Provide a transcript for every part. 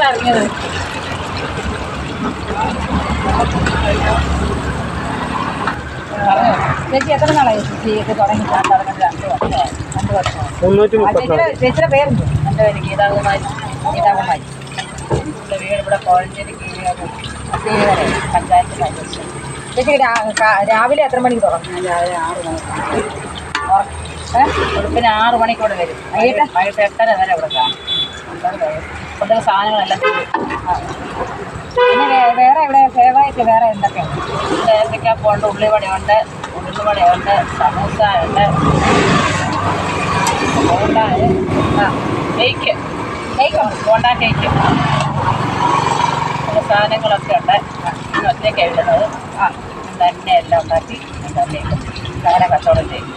ഇറങ്ങിയത് ചേച്ചി എത്ര നാളായി ചേച്ചിയൊക്കെ തുടങ്ങി? രണ്ട് വർഷമായി രണ്ട് വർഷമായി ചേച്ചിയുടെ പേരുണ്ട്. എന്റെ പേര് ഗീതാകുമാരി. ഗീതാകുമാരി. എന്റെ വീട് ഇവിടെ കോഴഞ്ചേരി കീഴിലാണ് പഞ്ചായത്ത് ചേച്ചി രാവിലെ എത്ര മണിക്ക് ഞാൻ രാവിലെ ആറ് മണിക്ക്? വെളുപ്പിന് ആറ് മണിക്കൂടെ വരും. വൈകിട്ട്? വൈകിട്ട് എട്ടര വരെ ഇവിടെ കാണും. കൊണ്ടുള്ള സാധനങ്ങളെല്ലാം പിന്നെ വേറെ ഇവിടെ ഫേവറേറ്റ് വേറെ എന്തൊക്കെയാണ് ഇവിടെ ഏത്തക്കാപ്പുണ്ട് ഉള്ളിവടയുണ്ട്. ഉള്ളിവടയുണ്ട്. സമൂസ ഉണ്ട്. ബോണ്ടായ ആ കേക്ക് കേക്കോ ബോണ്ട കേക്ക് സാധനങ്ങളൊക്കെ ഉണ്ട്. ഇന്ന് ഒറ്റയ്ക്ക് ആ തന്നെ എല്ലാം ഉണ്ടാക്കി ഉണ്ടാക്കിയേക്കും അങ്ങനെ കച്ചവടം ചെയ്യും.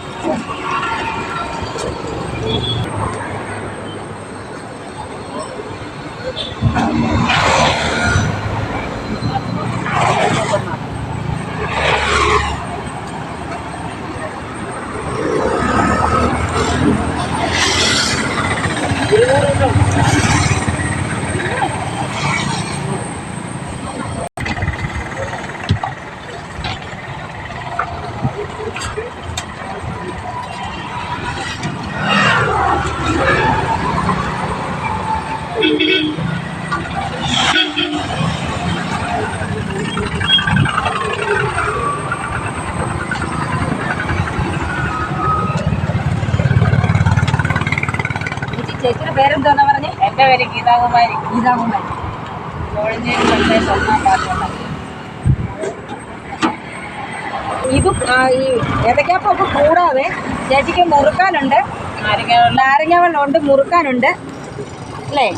ചേച്ചിയുടെ പേരെന്താന്ന് പറഞ്ഞു? എന്റെ പേര് ഗീതാകുമാരി. ഗീതാകുമാരി. കോഴിഞ്ഞേരി സ്വന്തം ഇതും ഈ ഏത്തക്കാപ്പൊക്കെ കൂടാതെ ചേച്ചിക്ക് മുറുക്കാനുണ്ട്. നാരങ്ങ വെള്ളമുണ്ട് വെള്ളം ഉണ്ട് മുറുക്കാനുണ്ട്. അല്ലേ?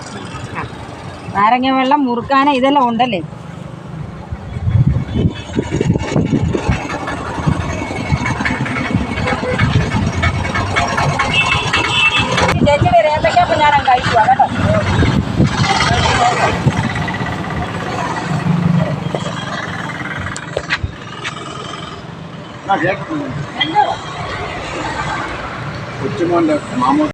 നാരങ്ങ വെള്ളം മുറുക്കാൻ ഇതെല്ലാം ഉണ്ടല്ലേ? వచ్చిమండి మామూలు